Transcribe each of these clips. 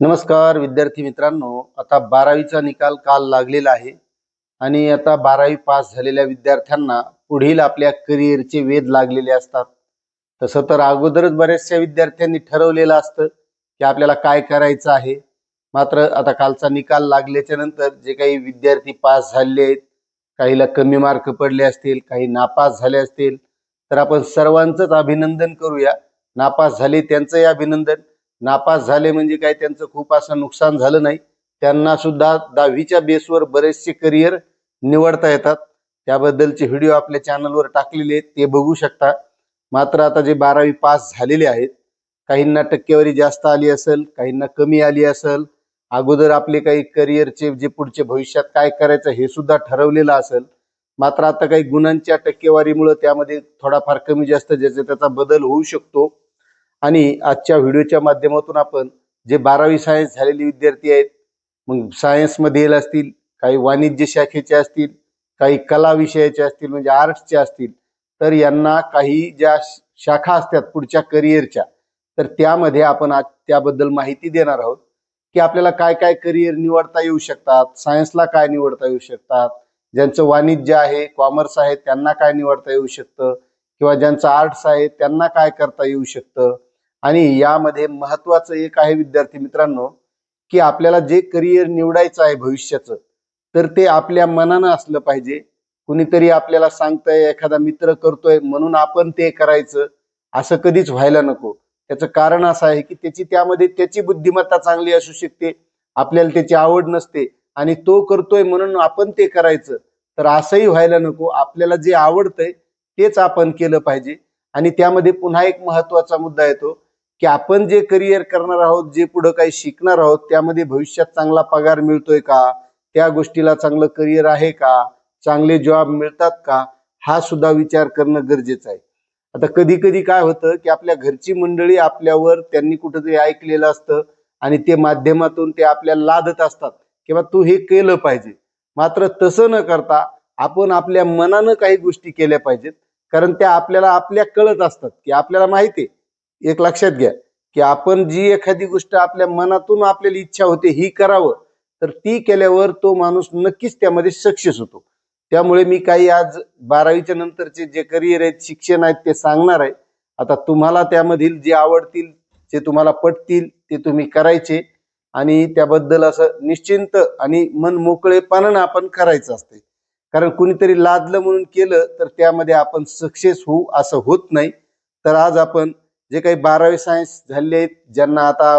नमस्कार विद्यार्थी मित्रांनो. आता बारावीचा निकाल काल लागलेला आहे आणि आता बारावी पास झालेल्या विद्यार्थ्यांना पुढील आपल्या करिअरचे वेध लागलेले असतात. तसं तर अगोदरच बऱ्याचशा विद्यार्थ्यांनी ठरवलेलं असतं की आपल्याला काय करायचं आहे. मात्र आता कालचा निकाल लागल्याच्या नंतर जे काही विद्यार्थी पास झाले आहेत काहीला कमी मार्क पडले असतील काही नापास झाले असतील तर आपण सर्वांचंच अभिनंदन करूया. नापास झाले त्यांचंही अभिनंदन. नापास झाले म्हणजे काय त्यांचं खूप असं नुकसान झालं नाही. त्यांना सुद्धा दहावीच्या बेसवर बरेचसे करिअर निवडता येतात. त्याबद्दलचे व्हिडिओ आपल्या चॅनलवर टाकलेले आहेत ते बघू शकता. मात्र आता जे बारावी पास झालेले आहेत काहींना टक्केवारी जास्त आली असेल काहींना कमी आली असेल. अगोदर आपले काही करिअरचे जे पुढचे भविष्यात काय करायचं हे सुद्धा ठरवलेलं असेल. मात्र आता काही गुणांच्या टक्केवारीमुळे त्यामध्ये थोडाफार कमी जास्त ज्याचा त्याचा बदल होऊ शकतो. आणि आजच्या व्हिडिओच्या माध्यमातून आपण जे बारावी सायन्स झालेले विद्यार्थी आहेत मग सायन्समध्ये असतील काही वाणिज्य शाखेचे असतील काही कला विषयाचे असतील म्हणजे आर्ट्सचे असतील तर यांना काही ज्या शाखा असतात पुढच्या करिअरच्या तर त्यामध्ये आपण आज त्याबद्दल माहिती देणार आहोत. की आपल्याला काय काय करिअर निवडता येऊ शकतात सायन्सला काय निवडता येऊ शकतात ज्यांचं वाणिज्य आहे कॉमर्स आहे त्यांना काय निवडता येऊ शकतं किंवा ज्यांचं आर्ट्स आहे त्यांना काय करता येऊ शकतं आणि यामध्ये महत्वाचं एक आहे विद्यार्थी मित्रांनो की आपल्याला जे करिअर निवडायचं आहे भविष्याचं तर ते आपल्या मनानं असलं पाहिजे. कुणीतरी आपल्याला सांगतंय एखादा मित्र करतोय म्हणून आपण ते करायचं असं कधीच व्हायला नको. त्याचं कारण असं आहे की त्याची त्यामध्ये त्याची बुद्धिमत्ता चांगली असू शकते आपल्याला त्याची आवड नसते आणि तो करतोय म्हणून आपण ते करायचं तर असंही व्हायला नको. आपल्याला जे आवडतंय तेच आपण केलं पाहिजे. आणि त्यामध्ये पुन्हा एक महत्त्वाचा मुद्दा येतो की आपण जे करिअर करणार आहोत जे पुढं काही शिकणार आहोत त्यामध्ये भविष्यात चांगला पगार मिळतोय का? त्या गोष्टीला चांगलं करिअर आहे का? चांगले जॉब मिळतात का? हा सुद्धा विचार करणं गरजेचं आहे. आता कधी कधी काय होतं की आपल्या घरची मंडळी आपल्यावर त्यांनी कुठेतरी ऐकलेलं असतं आणि ते माध्यमातून ते आपल्याला लादत असतात किंवा तू हे केलं पाहिजे. मात्र तसं न करता आपण आपल्या मनानं काही गोष्टी केल्या पाहिजेत कारण त्या आपल्याला आपल्या कळत असतात की आपल्याला माहिती आहे. एक लक्षात घ्या की आपण जी एखादी गोष्ट आपल्या मनातून आपल्याला इच्छा होते ही करावं तर ती केल्यावर तो माणूस नक्कीच त्यामध्ये सक्सेस होतो. त्यामुळे मी काही आज बारावीच्या नंतरचे जे करिअर आहेत शिक्षण आहेत ते सांगणार आहे. आता तुम्हाला त्यामधील जे आवडतील जे तुम्हाला पटतील ते तुम्ही करायचे. आणि त्याबद्दल असं निश्चिंत आणि मन मोकळेपणानं आपण करायचं असते. कारण कुणीतरी लादलं म्हणून केलं तर त्यामध्ये आपण सक्सेस होऊ असं होत नाही. तर आज आपण जे काही बारावी सायन्स झाले आहेत ज्यांना आता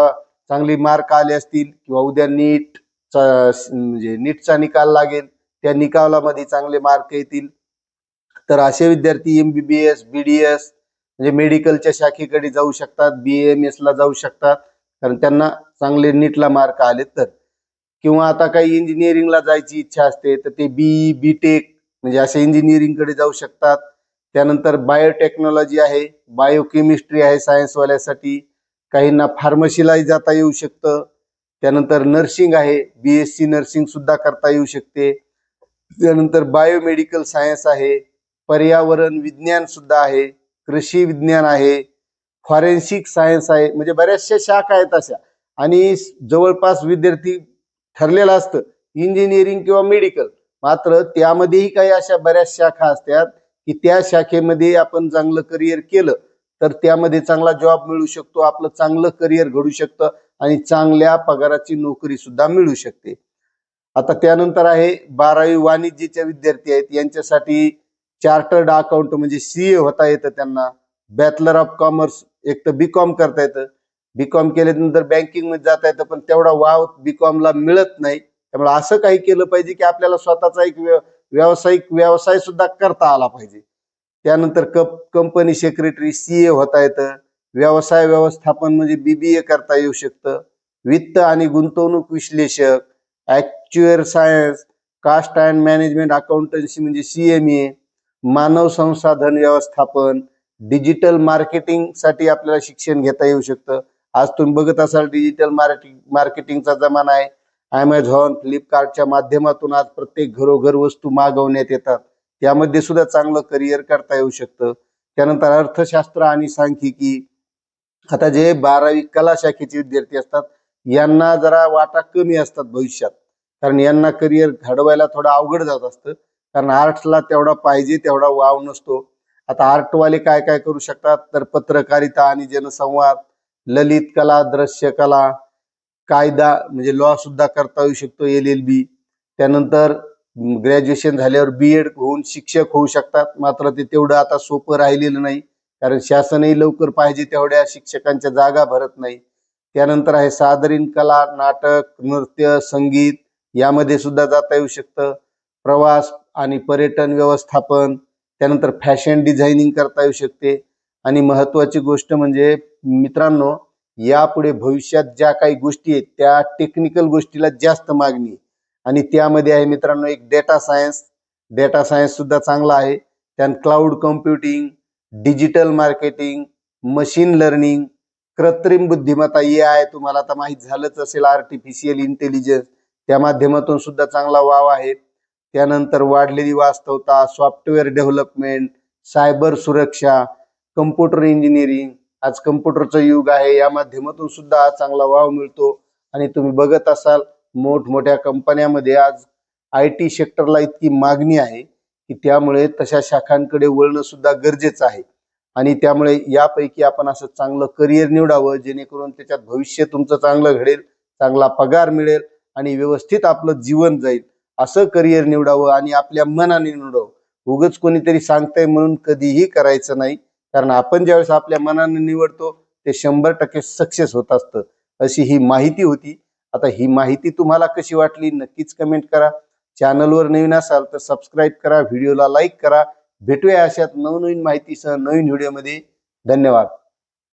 चांगली मार्क आले असतील किंवा उद्या नीट म्हणजे नीटचा निकाल लागेल त्या निकालामध्ये चांगले मार्क येतील. तर असे विद्यार्थी M B B S B D S म्हणजे मेडिकलच्या शाखेकडे जाऊ शकतात बी एम एस ला जाऊ शकतात. कारण त्यांना चांगले नीटला मार्क आले तर. किंवा आता काही इंजिनिअरिंगला जायची इच्छा असते तर ते बी बी टेक म्हणजे असे इंजिनिअरिंगकडे जाऊ शकतात. त्यानंतर बायोटेक्नॉलॉजी आहे बायोकेमिस्ट्री आहे सायन्सवाल्यासाठी काहींना फार्मसीलाही जाता येऊ शकतं. त्यानंतर नर्सिंग आहे बी एस सी नर्सिंग सुद्धा करता येऊ शकते. त्यानंतर बायोमेडिकल सायन्स आहे पर्यावरण विज्ञान सुद्धा आहे कृषी विज्ञान आहे फॉरेन्सिक सायन्स आहे म्हणजे बऱ्याचशा शाखा आहेत अशा. आणि जवळपास विद्यार्थी ठरलेलं असतं इंजिनिअरिंग किंवा मेडिकल मात्र त्यामध्येही काही अशा बऱ्याच शाखा असतात की त्या शाखेमध्ये आपण चांगलं करिअर केलं तर त्यामध्ये चांगला जॉब मिळू शकतो आपलं चांगलं करिअर घडू शकतं आणि चांगल्या पगाराची नोकरी सुद्धा मिळू शकते. आता त्यानंतर आहे बारावी वाणिज्यच्या विद्यार्थी आहेत यांच्यासाठी चार्टर्ड अकाउंट म्हणजे सीए होता येतं त्यांना. बॅचलर ऑफ कॉमर्स एक तर बी कॉम करता येतं. बी कॉम केल्यानंतर बँकिंगमध्ये जाता येतं पण तेवढा वाव बी ला मिळत नाही. त्यामुळे असं काही केलं पाहिजे की आपल्याला स्वतःचा एक व्यावसायिक व्यवसाय सुद्धा करता आला पाहिजे. त्यानंतर कप कंपनी सेक्रेटरी सीए होता येतं. व्यवसाय व्यवस्थापन म्हणजे बीबीए करता येऊ शकतं. वित्त आणि गुंतवणूक विश्लेषक actuarial science cost and management accountancy म्हणजे सीएमए मानव संसाधन व्यवस्थापन डिजिटल मार्केटिंगसाठी आपल्याला शिक्षण घेता येऊ शकतं. आज तुम्ही बघत असाल डिजिटल मार्केटिंग मार्केटिंगचा जमाना आहे. ॲमेझॉन फ्लिपकार्टच्या माध्यमातून आज प्रत्येक घरोघर वस्तू मागवण्यात येतात. त्यामध्ये सुद्धा चांगलं करिअर करता येऊ शकतं. त्यानंतर अर्थशास्त्र आणि सांख्यिकी. आता जे बारावी कला शाखेचे विद्यार्थी असतात यांना जरा वाटा कमी असतात भविष्यात. कारण यांना करिअर घडवायला थोडं अवघड जात असतं. कारण आर्ट्सला तेवढा पाहिजे तेवढा वाव नसतो. आता आर्टवाले काय काय करू शकतात? तर पत्रकारिता आणि जनसंवाद ललित कला दृश्य कला कायदा म्हणजे लॉ सुद्धा करता येऊ शकतो एल एल बी त्यानंतर ग्रॅज्युएशन झाल्यावर बी एड होऊन शिक्षक होऊ शकतात. मात्र ते तेवढं आता सोपं राहिलेलं नाही. कारण शासनही लवकर पाहिजे तेवढ्या शिक्षकांच्या जागा भरत नाही. त्यानंतर आहे सादरीन कला नाटक नृत्य संगीत यामध्ये सुद्धा जाता येऊ शकतं. प्रवास आणि पर्यटन व्यवस्थापन त्यानंतर फॅशन डिझायनिंग करता येऊ शकते. आणि महत्वाची गोष्ट म्हणजे मित्रांनो यापुढे भविष्यात ज्या काही गोष्टी आहेत त्या टेक्निकल गोष्टीला जास्त मागणी आणि त्यामध्ये आहे मित्रांनो एक डेटा सायन्स डेटा सायन्स सुद्धा चांगला आहे. त्यान cloud computing digital marketing machine learning कृत्रिम बुद्धिमत्ता ए आय तुम्हाला आता माहीत झालंच असेल आर्टिफिशियल इंटेलिजन्स त्या माध्यमातून सुद्धा चांगला वाव आहे. त्यानंतर वाढलेली वास्तवता सॉफ्टवेअर डेव्हलपमेंट सायबर सुरक्षा कम्प्युटर इंजिनिअरिंग आज कम्प्युटरचं युग आहे या माध्यमातून सुद्धा आज चांगला वाव मिळतो. आणि तुम्ही बघत असाल मोठमोठ्या कंपन्यामध्ये आज आय टी सेक्टरला इतकी मागणी आहे की त्यामुळे तशा शाखांकडे वळणं सुद्धा गरजेचं आहे. आणि त्यामुळे यापैकी आपण असं चांगलं करिअर निवडावं जेणेकरून त्याच्यात भविष्य तुमचं चांगलं घडेल चांगला पगार मिळेल आणि व्यवस्थित आपलं जीवन जाईल. असं करिअर निवडावं आणि आपल्या मनाने निवडावं. उगच कोणीतरी सांगताय म्हणून कधीही करायचं नाही. कारण आपण ज्यावेळेस आपल्या मनाने निवडतो ते शंभर टक्के सक्सेस होत असतं. अशी ही माहिती होती. आता ही माहिती तुम्हाला कशी वाटली नक्कीच कमेंट करा. चॅनलवर नवीन असाल तर सबस्क्राईब करा. व्हिडिओला लाईक करा. भेटूया अशात नवनवीन माहितीसह नवीन व्हिडिओमध्ये धन्यवाद.